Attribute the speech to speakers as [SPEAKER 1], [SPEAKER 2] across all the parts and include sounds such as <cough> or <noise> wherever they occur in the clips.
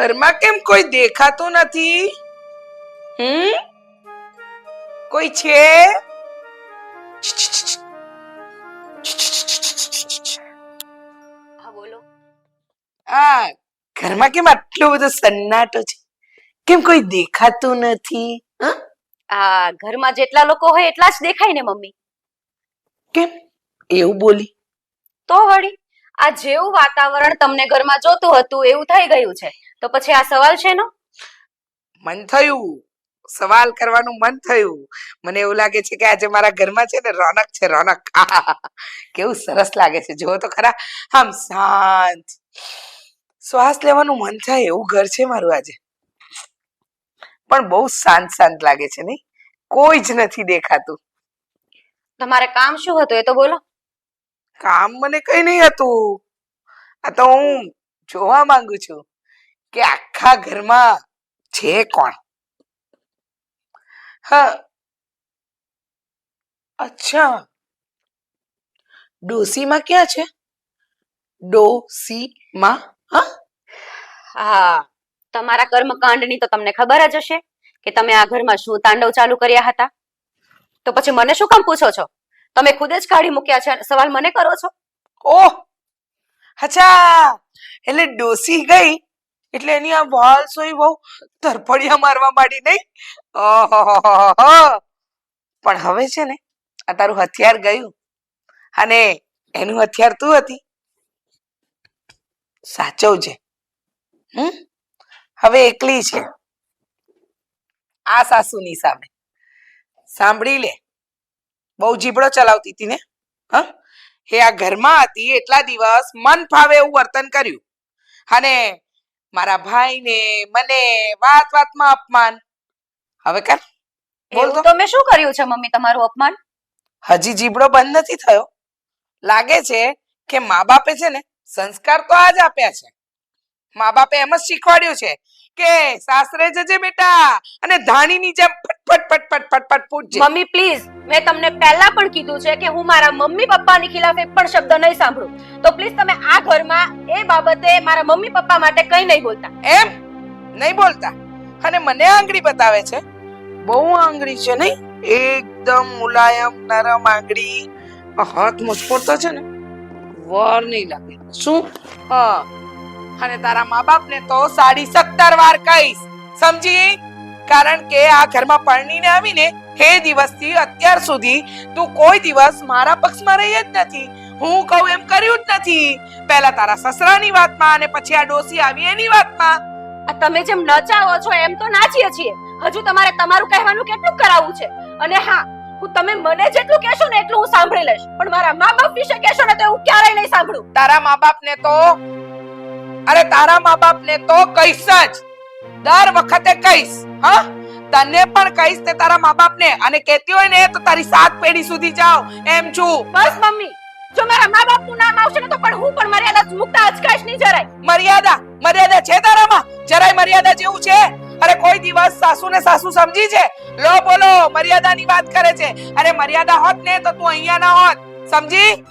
[SPEAKER 1] ઘરમાં કેમ કોઈ દેખાતું નથી? હમ? કોઈ છે?
[SPEAKER 2] હા બોલો.
[SPEAKER 1] આ ઘરમાં કેમ આટલો બધો સન્નાટો છે? કેમ કોઈ દેખાતું નથી?
[SPEAKER 2] આ ઘરમાં જેટલા લોકો હોય એટલા જ દેખાય ને મમ્મી.
[SPEAKER 1] કેમ? એવું બોલી.
[SPEAKER 2] તો વળી આ જેવું વાતાવરણ તમને ઘરમાં જોતું હતું એવું થઈ ગયું છે. તો પછી આ સવાલ છે નો
[SPEAKER 1] મન થયું. સવાલ કરવાનું મન થયું. મને એવું લાગે છે કે આજે મારા ઘરમાં છે ને રોનક છે રોનક. <laughs> કેવું સરસ લાગે છે. જો તો ખરા. આમ શાંત. શ્વાસ લેવાનું મન થાય એવું ઘર છે મારું આજે. પણ બહુ શાંત શાંત લાગે છે નહીં. કોઈ જ નથી દેખાતું.
[SPEAKER 2] તમારે કામ શું હતું? એ તો બોલો.
[SPEAKER 1] કામ મને કઈ નહીં હતું. આ તો હું જોવા માંગુ છું. કે આખા ઘરમાં છે કોણ? હા. અચ્છા. ડોસીમાં ક્યાં છે? ડોસીમાં હા?
[SPEAKER 2] હા. તમારા કર્મકાંડની તો તમને ખબર જ હશે કે તમે આ ઘરમાં શું તાંડવ ચાલુ કર્યા હતા. તો પછી મને શું કામ પૂછો છો? તમે ખુદ જ કાઢી મૂક્યા છે. સવાલ મને કરો છો?
[SPEAKER 1] ઓહ! અચ્છા. એટલે ડોસી ગઈ એટલે એની આ વાલ સોઈ બહુ તરફડિયા મારવા માંડી નહીં. પણ હવે છે ને, આ તારું હથિયાર ગયું. અને એનું હથિયાર તું હતી. સાચવજે હમ? હવે એકલી છે. આ સાસુની સામે. સાંભળી લે. બહુ જીબડો ચલાવતી હતી ને? હ? એ આ ઘરમાં હતી એટલા દિવસ મન ફાવે એવું વર્તન કર્યું. અને મારા ભાઈને મને વાત વાતમાં અપમાન. હવે કર. બોલ તો.
[SPEAKER 2] તમે શું કર્યું છે મમ્મી તમારું અપમાન?
[SPEAKER 1] હજી જીબડો બંધ નથી થયો. લાગે છે કે મા બાપે છે ને સંસ્કાર તો આજ આપ્યા છે. મા બાપે એમ જ શીખવાડ્યું છે કે સાસરે જજે બેટા અને ધાણીની જેમ ફટફટ ફટફટ ફટફટ પૂછજે.
[SPEAKER 2] મમ્મી પ્લીઝ મેં તમને પહેલા પણ કીધું છે કે હું મારા મમ્મી પપ્પાની ખિલાફ એક પણ શબ્દ નહીં સાંભળું. તો પ્લીઝ તમે આ ઘરમાં એ બાબતે મારા મમ્મી પપ્પા માટે કંઈ નહીં બોલતા.
[SPEAKER 1] એમ? નહીં બોલતા? અને મને આંગળી બતાવે છે? બહુ આંગળી છે નહીં? એકદમ મુલાયમ નરમ આંગળી. હાથ મજબૂત છે ને? વાર નહીં લાગે. શું? હા. અને તારા મા બાપને તો સાડી સત્તર વાર કહીશ. સમજી? કારણ કે આ ઘરમાં પરણીને આવીને હે દિવસથી અત્યાર સુધી તું કોઈ દિવસ મારા પક્ષમાં રહી જ નથી. હું કહું એમ કર્યું જ નથી. પહેલા તારા સસરાની વાતમાં અને પછી આ ડોસી આવી એની વાતમાં.
[SPEAKER 2] તમે જેમ નચાવો છો એમ તો નાચીએ છીએ. હજુ તમારે તમારું કહેવાનું કેટલું કરાવવું છે? અને હા હું તમે મને જેટલું કહેશો ને એટલું હું સાંભળી લઈશ. પણ મારા મા બાપ વિશે કહેશો ને તો હું ક્યારેય નહીં સાંભળું.
[SPEAKER 1] તારા મા બાપ ને તો અરે તારા મા બાપને તો કહીશ જ. દર વખતે કહીશ હા? તને પણ કહીશ તે તારા મા બાપને અને કહેતી હોય ને તો તારી સાત પેઢી સુધી જાઓ. એમ છું.
[SPEAKER 2] બસ મમ્મી. જો મારા મા બાપનું નામ આવશે ને તો પણ હું પણ મર્યાદા મુકતા અચકાશ નહીં જરાય.
[SPEAKER 1] મર્યાદા? મર્યાદા છે તારામાં? જરાય મર્યાદા જેવું છે? અરે કોઈ દિવસ સાસુ ને સાસુ સમજી છે? લો બોલો મર્યાદાની વાત કરે છે. અરે મર્યાદા હોત ને તો તું અહીંયા ના હોત. સમજી?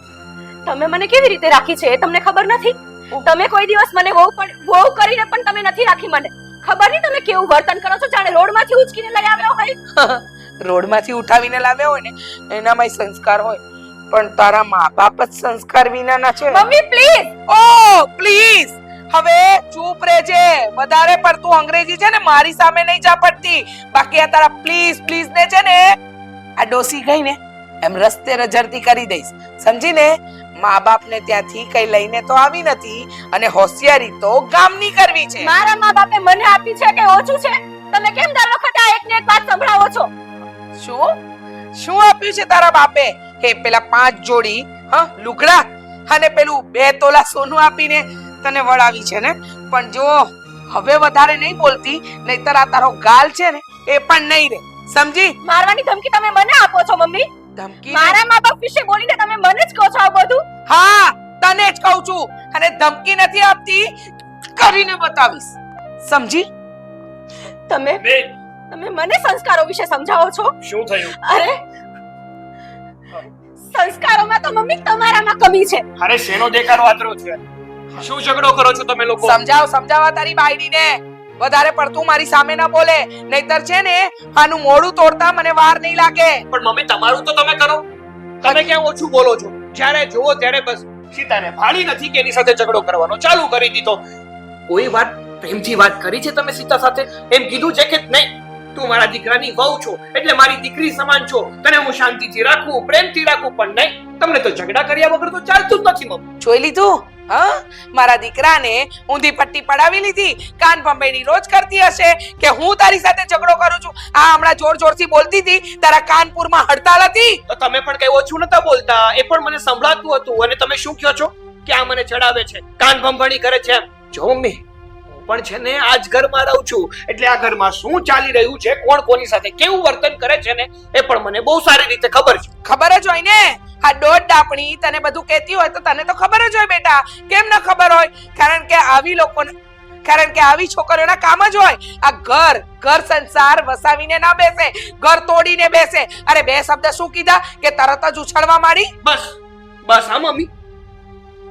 [SPEAKER 2] તમે મને કેવી રીતે રાખી છે એ તમને ખબર નથી? તમે કોઈ દિવસ મને વહુ પણ વહુ કરીને પણ તમે નથી રાખી મને. ખબર નહીં તમે કેવું વર્તન કરો છો? જાણે રોડમાંથી ઉચકીને લઈ આવ્યો હોય. <laughs>
[SPEAKER 1] રોડમાંથી ઉઠાવીને લાવ્યા હોય ને એનામાં સંસ્કાર હોય. પણ તારા મા બાપ જ સંસ્કાર વિનાના છે.
[SPEAKER 2] મમ્મી પ્લીઝ
[SPEAKER 1] ઓ પ્લીઝ હવે ચૂપ રહેજે. વધારે પડતું અંગ્રેજી છે ને મારી સામે નહીં ચાપડતી બાકી આ તારા પ્લીઝ પ્લીઝ ને છે ને આ ડોસી ગઈ ને એમ રસ્તે રજરતી કરી દઈશ. સમજી ને મા બાપ ને ત્યાંથી કઈ લઈને તો આવી નથી અને હોશિયારી તો ગામની કરવી છે.
[SPEAKER 2] મારા મા બાપે મને આપી છે કે ઓછું છે? તમે કેમ દર વખતે આ એકને એક વાત સંભળાવો છો?
[SPEAKER 1] શું? શું આપ્યું છે તારા બાપે? હે પેલા પાંચ જોડી હા લુગડા અને પેલું બે તોલા સોનું આપીને તને વળાવી છે ને? પણ જો હવે વધારે નહીં બોલતી નહીતર આ તારો ગાલ છે ને એ પણ નહીં રે. સમજી?
[SPEAKER 2] મારવાની ધમકી તમે મને આપો છો મમ્મી?
[SPEAKER 1] ધમકી
[SPEAKER 2] મારા મા બાપ વિશે બોલીને તમે મને જ કહો છો આ બધું?
[SPEAKER 1] હા તને જ કહું છું. અને ધમકી નથી આપતી કરીને બતાવીશ. સમજી?
[SPEAKER 2] તમે તમે મને સંસ્કારો વિશે સમજાવો છો?
[SPEAKER 3] શું થયું?
[SPEAKER 2] અરે સંસ્કારોમાં તો મમ્મી તમારામાં કમી છે.
[SPEAKER 3] અરે શેનો દેખાડો આતરો છે? શું ઝઘડો કરો છો તમે લોકો?
[SPEAKER 1] સમજાવ સમજાવા તારી બાયડીને. વધારે પડતું મારી સામે ના બોલે. નહીતર છે ને, આનું મોડું તોડતા મને વાર નહીં લાગે.
[SPEAKER 3] પણ મમ્મી, તમારું તો તમે કરો. તમે કેમ ઓછું બોલો છો? જ્યારે જોવો ત્યારે બસ સીતાને ભાળી નથી કે એની સાથે ઝઘડો કરવાનો. ચાલુ કરી દીધો. કોઈ વાત પ્રેમથી વાત કરી છે તમે સીતા સાથે? એમ કીધું છે કે નહીં, તું મારા દીકરાની વહુ છો, એટલે મારી દીકરી સમાન છો. તને હું શાંતિથી રાખું, પ્રેમથી રાખું, પણ નહીં. તમને તો ઝઘડા કર્યા વગર તો ચાલતું જ નથી મમ્મી.
[SPEAKER 1] જોઈ લીધું? હા? મારા દીકરાને ઊંધી પટ્ટી પડાવી લીધી કાન ભંભેણી રોજ કરતી હશે કે હું તારી સાથે ઝઘડો કરું છું? આ હમણાં જોર જોરથી બોલતી હતી તારા કાનપુરમાં હડતાલ હતી.
[SPEAKER 3] તો તમે પણ કઈ ઓછું નતા બોલતા એ પણ મને સંભળાતું હતું. અને તમે શું કહો છો? કે આ મને ચડાવે છે. કાન ભંભણી કરે છે જો મમ્મી પણ છે ને આજ ઘરમાં રહું છું. એટલે આ ઘરમાં શું ચાલી રહ્યું છે કોણ કોની સાથે કેવું વર્તન કરે છે ને એ પણ મને બહુ સારી રીતે ખબર છે.
[SPEAKER 1] ખબર જ હોય ને? આ દોઢ ડાપણી તને બધું કહેતી હોય તો તને તો ખબર જ હોય બેટા. કેમ ન ખબર હોય? કારણ કે આવી લોકોને કારણ કે આવી છોકરીઓના કામ જ હોય. આ ઘર ઘર સંસાર વસાવીને ના બેસે ઘર તોડીને બેસે. અરે બે શબ્દ શું કીધા? કે તરત જ ઉછળવા માંડી?
[SPEAKER 3] બસ બસ હા મમ્મી.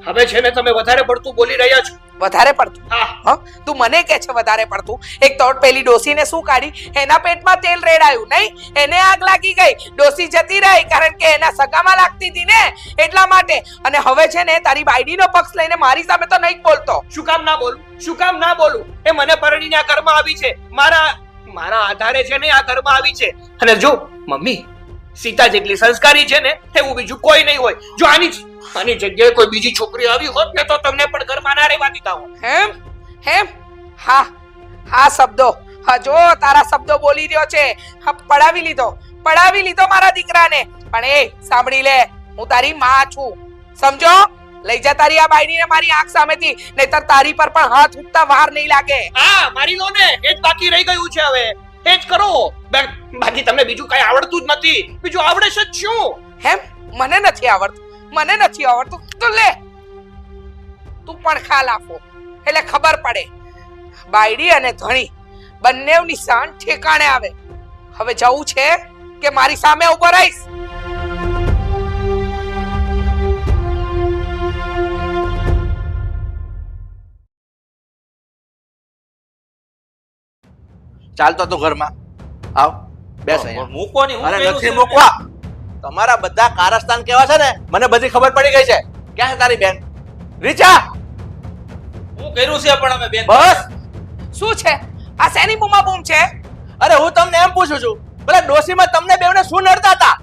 [SPEAKER 3] હવે છે ને તમે વધારે પડતું બોલી રહ્યા છો.
[SPEAKER 1] વધારે પડતું.
[SPEAKER 3] હા.
[SPEAKER 1] તું મને કે છે વધારે પડતું. એક તો પેલી ડોસીને શું કાઢી? એના પેટમાં તેલ રેડાયું નહીં? એને આગ લાગી ગઈ. ડોસી જતી રહી કારણ કે એના સગામાં લાગતી હતી ને એટલા માટે. અને હવે છે ને તારી બાયડીનો પક્ષ લઈને મારી સામે તો નહીં બોલતો.
[SPEAKER 3] શું કામ ના બોલું? શું કામ ના બોલું? એ મને પરણીને આ ઘરમાં આવી છે. મારા મારા આધારે છે ને આ ઘરમાં આવી છે. અને જો મમ્મી સીતા જેટલી સંસ્કારી છે ને એવું બીજું કોઈ નહીં હોય. જો આની આની જગ્યાએ કોઈ બીજી છોકરી આવી હોત ને તો તમને પણ ઘરમાં ના રહેવા દીધા હોત.
[SPEAKER 1] હેમ હેમ. હા હા શબ્દો. હા જો તારા શબ્દો બોલી રહ્યો છે. હા પડાવી લીધો. પડાવી લીધો મારા દીકરાને. પણ એ સાંભળી લે હું તારી માં છું. સમજો? લઈ જા તારી આ બાયડીને મારી આંખ સામેથી નહીતર તારી પર પણ હાથ ઉઠતા વાર નહીં લાગે.
[SPEAKER 3] હા મારી લો ને એ જ બાકી રહી ગયું છે હવે. એ જ કરો. બે- બાકી તમને બીજું કઈ આવડતું જ નથી. બીજું આવડે છે શું?
[SPEAKER 1] હેમ મને નથી આવડતું. મને નથી આવડતું. તો લે. તું પણ ખાલ આપો. એટલે ખબર પડે. બાયડી અને ધણી બંને શાન ઠેકાણે આવે. હવે જવું છે કે મારી સામે ઊભો રહીશ?
[SPEAKER 4] ચાલતો તું ઘરમાં. આવ બેસ અહીંયા.
[SPEAKER 5] મૂકો નહીં, હું
[SPEAKER 4] અરે નથી મૂકવા. તમારા બધા કારસ્તાન કેવા છે ને? મને બધી ખબર પડી ગઈ છે. ક્યાં છે તારી બેન? રીચા!
[SPEAKER 5] હું કર્યું છે પણ અમે બેન?
[SPEAKER 4] બસ!
[SPEAKER 1] શું છે? આ સેની બૂમા બૂમ છે?
[SPEAKER 4] અરે હું તમને એમ પૂછું છું. ભલે ડોસીમાં તમને બેવને શું નડતા હતા?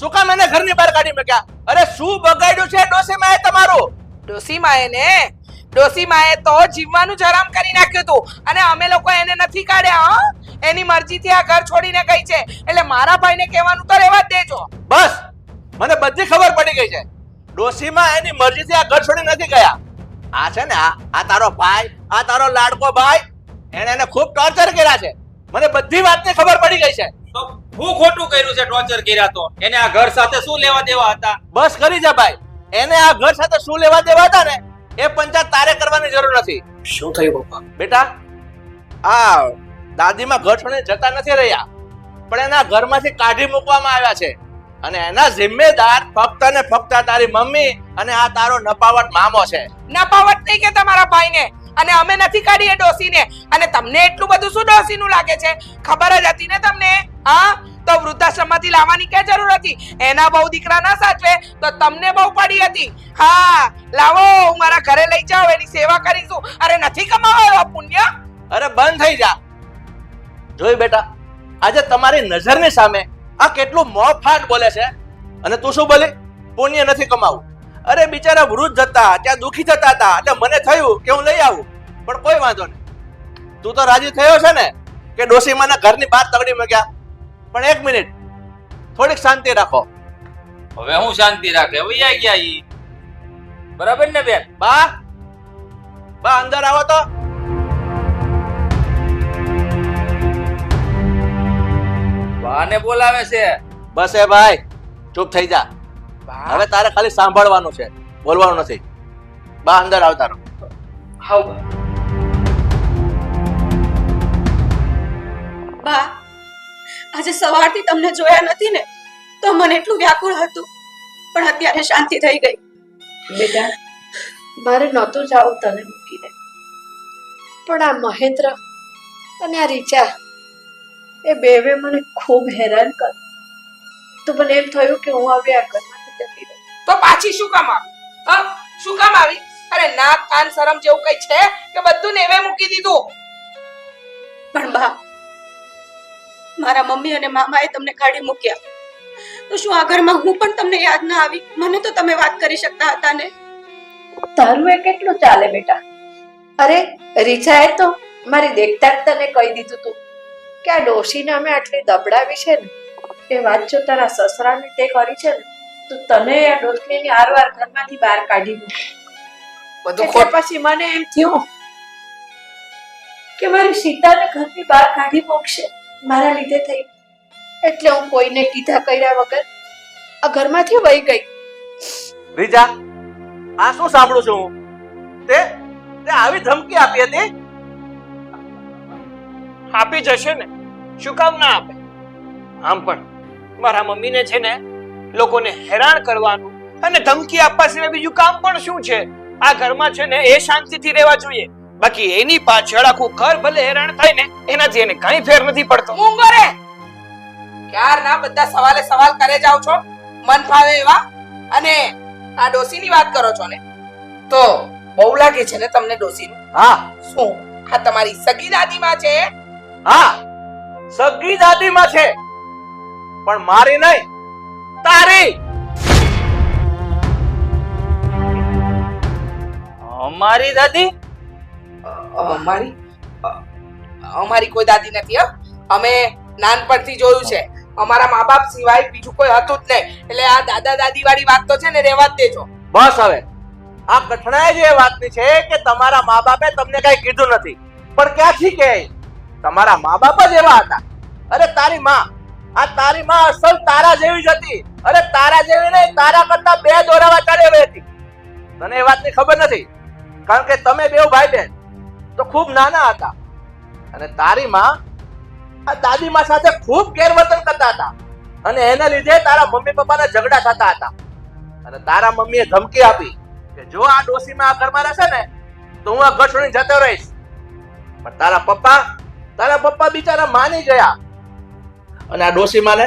[SPEAKER 4] શું કામ એને ઘરની બહાર કાઢી મૂક્યા? અરે શું બગાડ્યું છે ડોસીમાં એ તમારું?
[SPEAKER 1] ડોસી માએ ને ડોસી તો જીવવાનું જ હરામ કરી નાખ્યું હતું. અને અમે લોકો એને નથી કાઢ્યા હા? એની મરજીથી આ ઘર છોડીને ગઈ છે. એટલે મારા ભાઈને કહેવાનું તો રહેવા જ દેજો.
[SPEAKER 4] બસ. મને બધી ખબર પડી ગઈ છે. ડોસીમાં એની મરજીથી આ ઘર છોડી નથી ગયા. આ છે ને આ આ તારો ભાઈ આ તારો લાડકો ભાઈ એને એને ખૂબ ટોર્ચર કર્યા છે. મને બધી વાતની ખબર પડી ગઈ છે.
[SPEAKER 5] તો હું ખોટું કર્યું છે ટોર્ચર કર્યા તો? એને આ ઘર સાથે શું લેવા દેવા હતા?
[SPEAKER 4] બસ કરી જા ભાઈ. એને આ ઘર સાથે શું લેવા દેવા હતા ને? એ પંચાયત તારે કરવાની જરૂર નથી.
[SPEAKER 3] શું થયું પપ્પા?
[SPEAKER 4] બેટા આ દાદીમાં ગઠણે જતા નથી રહ્યા પણ એના ઘરમાંથી કાઢી મૂકવામાં આવ્યા છે. અને એના જિમ્મેદાર ફક્ત ને ફક્ત તારી મમ્મી અને આ તારો નપાવટ મામો છે.
[SPEAKER 1] નપાવટ નહીં કે તમારા ભાઈને. અને અમે નથી કાઢી એ ડોસીને. અને તમને એટલું બધું શું ડોસીનું લાગે છે? ખબર જ હતી ને તમને? હા? તો વૃદ્ધાશ્રમમાંથી લાવવાની કે જરૂર હતી? એના બહુ દીકરા ના સાચવે તો તમને બહુ પડી હતી. હા, લાવો, હું મારા ઘરે લઈ જાઉં, એની સેવા કરીશું. અરે નથી કમાવા પુણ્ય?
[SPEAKER 4] અરે બંધ થઈ જા. જોઈ બેટા, આજે તમારી નજરની સામે આ કેટલું મોફાટ બોલે છે. અને તું શું બોલી? પુણ્ય નથી કમાવું. અરે બિચારા વૃદ્ધ હતા ત્યાં દુખી જતા હતા, એટલે મને થયું કે હું લઈ આવું. પણ કોઈ વાંધો નહીં. તું તો રાજી થયો છે ને, કે ડોસીમાના ઘરની બહાર તગડી મૂક્યા? પણ એક મિનિટ. થોડીક શાંતિ રાખો.
[SPEAKER 5] હવે હું શાંતિ રાખે? વૈયા ગયા ઈ. બરાબર ને બેન?
[SPEAKER 4] બા? બા અંદર આવો તો.
[SPEAKER 5] બાને બોલાવે છે.
[SPEAKER 4] બસ એ ભાઈ ચૂપ થઈ જા. હવે તારે ખાલી સાંભળવાનું છે બોલવાનું નથી. બા અંદર આવતા રહો
[SPEAKER 3] હાવ
[SPEAKER 6] બા આજે સવારથી તમને જોયા નથી ને તો મને એટલું વ્યાકુળ હતું. પણ અત્યારે શાંતિ થઈ ગઈ. બેટા
[SPEAKER 7] મારે નહોતું જાવું તને મૂકીને. પણ આ મહેન્દ્ર અને આ રીચા એ બેવે મને ખૂબ હેરાન કર તો મને એમ થયું કે હું હવે આ ઘરમાંથી જતી રહું.
[SPEAKER 1] તો પાછી શું કામ આવી હા? શું કામ આવી? અરે નાક કાન શરમ જેવું કઈ છે કે બધું ને એવે મૂકી દીધું?
[SPEAKER 6] પણ બા મારા મમ્મી અને મામાએ તમને કાઢી મૂક્યા. તો શું આ ઘરમાં હું પણ તમને યાદ ના આવી? મને તો તમે વાત કરી શકતા હતા ને?
[SPEAKER 7] તારું એ કેટલું ચાલે બેટા? અરે રીચાએ તો મારી દેખતા જ તને કહી દીધું તું કે આ ડોશીને અમે આટલી દબડાવી છે ને? એ વાત જો તારા સસરાને તે કરી છે ને તો તને આ ડોશીની આરવાર ઘરમાંથી બહાર કાઢી મૂકી.
[SPEAKER 1] બધું ખોટ
[SPEAKER 7] પછી મને એમ થયું કે મારી સીતાને ઘરની બહાર કાઢી મૂકશે. મારા લીધે થઈ. એટલે હું કોઈને કીધા કર્યા વગર આ ઘરમાંથી વહી ગઈ.
[SPEAKER 4] રીજા આ શું સાંભળું છું હું? તે તે આવી ધમકી આપી હતી?
[SPEAKER 3] આપી જશે ને. શું કામ ના આપે? આમ પણ મારા મમ્મીને છે ને લોકોને હેરાન કરવાનું અને ધમકી આપવા સિવાય બીજું કામ પણ શું છે? આ ઘરમાં છે ને એ શાંતિથી રહેવા જોઈએ. બાકી એની પાછળ આખું ઘર ભલે હેરાન થાય ને એનાથી એને કઈ ફેર નથી પડતો.
[SPEAKER 1] મૂંગો રે ક્યાર ના બધા સવાલે સવાલ કરે જાવ છો? મન ફાવે એવા? અને આ ડોસીની વાત કરો છો ને? તો બહુ લાગે છે ને તમને ડોસીનું
[SPEAKER 4] હા.
[SPEAKER 1] શું? આ તમારી સગી દાદીમાં છે?
[SPEAKER 4] હા. સગી દાદીમાં છે. પણ મારી નહીં. તારી!
[SPEAKER 5] અમારી દાદી?
[SPEAKER 1] અમારી અમારી કોઈ દાદી નથી, હો. અમે નાનપણથી જોયું છે. અમારા મા બાપ સિવાય બીજું કોઈ હતું જ નહીં. એટલે આ દાદા દાદી વાળી વાત તો છે ને રેવા જ દેજો.
[SPEAKER 4] બસ હવે. આ કઠણાઈ જે વાતની છે કે તમારા મા બાપે તમને કઈ કીધું નથી. પણ ક્યાંથી કે તમારા મા બાપ જ એવા હતા. અરે તારી માં, આ તારી માં અસલ તારા જેવી જ હતી. અરે તારા જેવી નહીં, તારા કરતા બે દોરાવા ચાલી હતી. તને એ વાતની ખબર નથી? કારણ કે તમે બે ભાઈ બેન તો ખૂબ નાના હતા. અને તારી માં આ દાદી માં સાથે ખૂબ ગેરવર્તન કરતા હતા. અને એના લીધે તારા મમ્મી પપ્પાના ઝઘડા થતા હતા. અને તારા મમ્મીએ ધમકી આપી કે જો આ ડોસીમાં આ ઘરમાં રહેશે ને, તો હું આ ઘર છોડીને જતો રહીશ. પણ તારા પપ્પા તારા પપ્પા બિચારા માની ગયા. અને આ ડોસીમાને,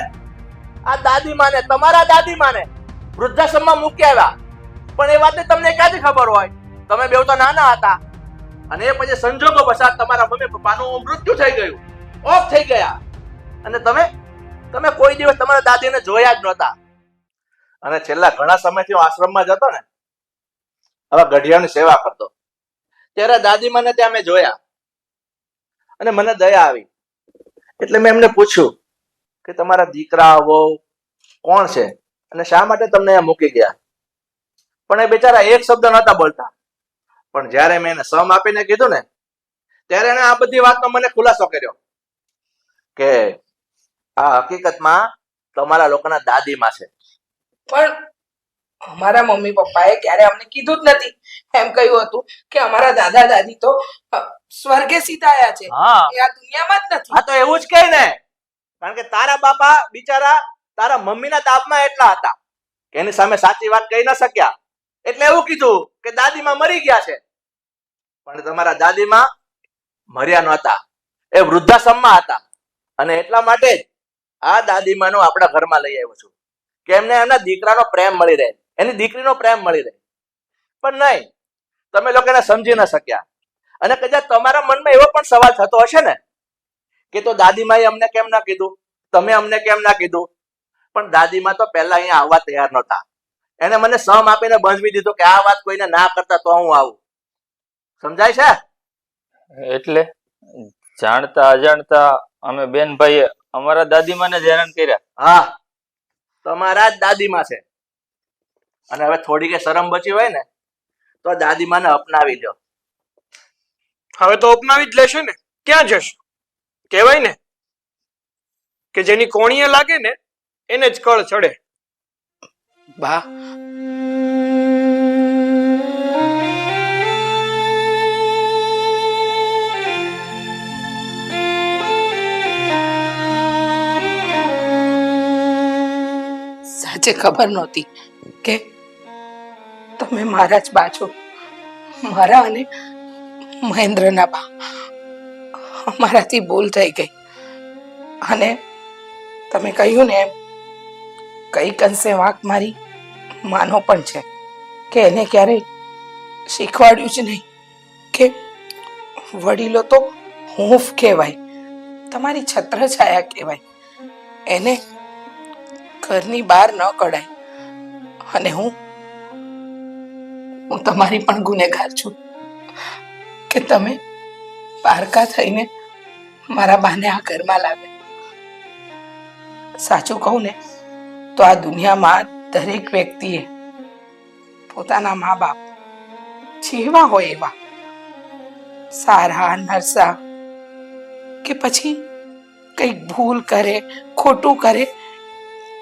[SPEAKER 4] આ દાદીમાને, તમારા દાદીમાને વૃદ્ધાશ્રમમાં મૂકી આવ્યા. પણ એ વાતની તમને ક્યાંથી ખબર હોય? તમે બેવ તો નાના હતા. અને એ પછી સંજોગો પસાર તમારા મમ્મી પપ્પાનું મૃત્યુ થઈ ગયું. ઓફ થઈ ગયા. અને તમે તમે કોઈ દિવસ તમારા દાદીને જોયા જ નહોતા. અને છેલ્લા ઘણા સમયથી હું આશ્રમમાં જતો ને હવે ગઢિયાની સેવા કરતો. ત્યારે દાદી મને ત્યાં મેં જોયા. અને મને દયા આવી. એટલે મેં એમને પૂછ્યું કે તમારા દીકરા આવો કોણ છે? અને શા માટે તમને મૂકી ગયા? પણ એ બેચારા એક શબ્દ નહોતા બોલતા. પણ જ્યારે મેં એને સમ આપીને કીધું ને ત્યારે એને આ બધી વાતનો મને ખુલાસો કર્યો કે આ હકીકતમાં તમારા લોકોના દાદીમાં છે.
[SPEAKER 1] પણ અમારા મમ્મી પપ્પાએ ક્યારે અમને કીધું જ નથી. એમ કહ્યું હતું કે અમારા દાદા દાદી તો સ્વર્ગે સીતાયા છે. એ આ દુનિયામાં જ નથી.
[SPEAKER 4] હા તો એવું જ કહે ને. કારણ કે તારા બાપા બિચારા તારા મમ્મીના દાબમાં એટલા હતા કે એની સામે સાચી વાત કહી ન શક્યા. એટલે એવું કીધું કે દાદીમાં મરી ગયા છે. પણ તમારા દાદીમાં મર્યા નહોતા. એ વૃદ્ધાશ્રમમાં હતા. અને એટલા માટે જ આ દાદીમાનો આપણા ઘરમાં લઈ આવ્યો છું. કે એમને એમના દીકરાનો પ્રેમ મળી રહે. એની દીકરીનો પ્રેમ મળી રહે. પણ નહીં, તમે લોકો એને સમજી ન શક્યા. અને કદાચ તમારા મનમાં એવો પણ સવાલ થતો હશે ને, કે તો દાદીમાએ અમને કેમ ના કીધું? તમે અમને કેમ ના કીધું? પણ દાદીમા તો પહેલા અહીંયા આવવા તૈયાર નહોતા. એને મને સમ આપીને બંધવી દીધો કે આ વાત કોઈને ના કરતા તો હું આવું. સમજાય છે?
[SPEAKER 5] એટલે જાણતા અજાણતા અમે બેન ભાઈએ અમારા દાદીમાને જ હેરાન કર્યા.
[SPEAKER 4] હા તમારા જ દાદીમા છે. અને હવે થોડી કે શરમ બચી હોય ને તો દાદીમાને અપનાવી દો
[SPEAKER 3] હવે તો અપનાવી જ લેશે ને. ક્યાં જશે? કહેવાય ને કે જેની કોણીએ લાગે ને એને જ કળ ચડે.
[SPEAKER 1] બા. સાચે ખબર નહોતી કે તમે મારા જ બા છો. મારા અને મહેન્દ્રના બા. અમારાથી ભૂલ થઈ ગઈ. અને તમે કહ્યું ને એમ કઈ કંસે વાંક મારી માનો પણ છે કે એને ક્યારેય શીખવાડ્યું જ નહીં કે વડીલો તો હૂંફ કહેવાય, તમારી છત્રછાયા કહેવાય, એને ઘરની બહાર ન કઢાય અને હું હું તમારી પણ ગુનેગાર છું કે તમે પારકા થઈને મારા બાને આ ઘરમાં લાવે સાચું કહું ને તો આ દુનિયામાં દરેક વ્યક્તિએ પોતાના મા બાપ જેવા હોય એવા, સારા, નરસા, કે પછી કંઈક ભૂલ કરે, ખોટું કરે,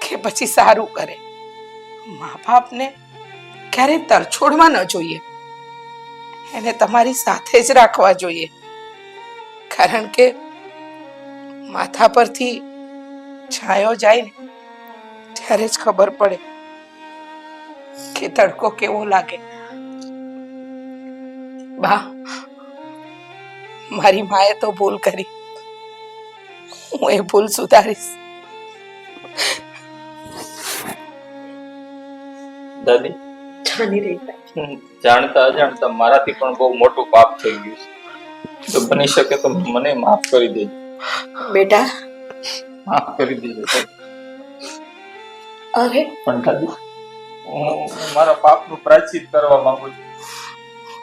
[SPEAKER 1] કે પછી સારું કરે મા બાપને ક્યારેય તરછોડવા ન જોઈએ. એને તમારી સાથે જ રાખવા જોઈએ. કારણ કે માથા પરથી છાંયો જાય ને ત્યારે જ ખબર પડે કે તડકો કેવો લાગે. બા મારી માએ તો ભૂલ કરી. હું એ ભૂલ સુધારીશ.
[SPEAKER 5] દાદી?
[SPEAKER 7] જાણી રહી
[SPEAKER 5] હું જાણતા અજાણતા મારાથી પણ બહુ મોટું પાપ થઈ ગયું છે. તો બની શકે તો મને માફ કરી દેજો.
[SPEAKER 7] બેટા?
[SPEAKER 5] માફ કરી દેજો.
[SPEAKER 7] અરે.
[SPEAKER 5] પણ દાદી હું મારા પાપનું પ્રાયશ્ચિત કરવા માંગુ છું.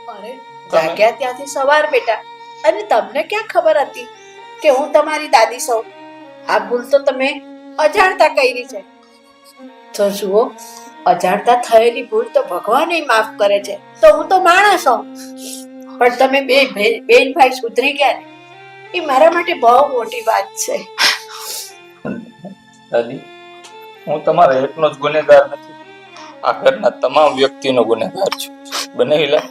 [SPEAKER 7] અરે જાગ્યા ત્યાંથી સવાર બેટા. અને તમને ક્યાં ખબર હતી કે હું તમારી દાદી સૌ આ ભૂલ તો તમે અજાણતા કરી છે. તો જુઓ અજાણતા થયેલી ભૂલ તો ભગવાન માફ કરે છે. તો હું તો માણસ હોઉં. પણ તમે બે બેન ભાઈ સુધરી ગયા ને એ મારા માટે બહુ મોટી વાત છે.
[SPEAKER 5] દાદી હું તમારા એકનો જ ગુનેગાર નથી. આ ઘરના તમામ વ્યક્તિનો ગુનેગાર છું. બનેલા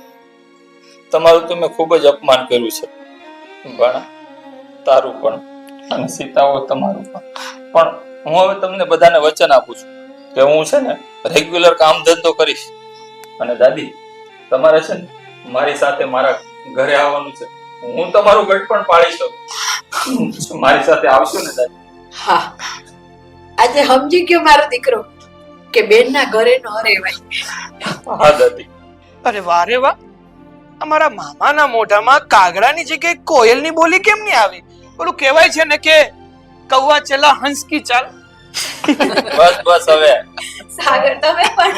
[SPEAKER 5] તમારું તો મેં ખૂબ જ અપમાન કર્યું છે. પણ તારું પણ અને સીતાઓ તમારું પણ. પણ હું હવે તમને બધાને વચન આપું છું કે હું છે ને રેગ્યુલર કામ ધંધો કરીશ. અને દાદી, તમારે છે ને મારી સાથે મારા ઘરે આવવાનું છે. હું તમારું ગઢ પણ પાડી શકું. મારી સાથે આવશો ને દાદી?
[SPEAKER 7] હા. આજે સમજી ગયો મારો દીકરો કે બેનના ઘરે ન રહેવાય.
[SPEAKER 5] હા દાદી.
[SPEAKER 3] અરે વારે વાહ. અમારા મામાના મોઢામાં કાગડાની જગ્યાએ કોયલની બોલી કેમ નહીં આવી? ઓલું કહેવાય છે ને કે કૌવા ચલા હંસ કી ચાલ.
[SPEAKER 5] બસ બસ હવે.
[SPEAKER 6] સાગર તમે પણ.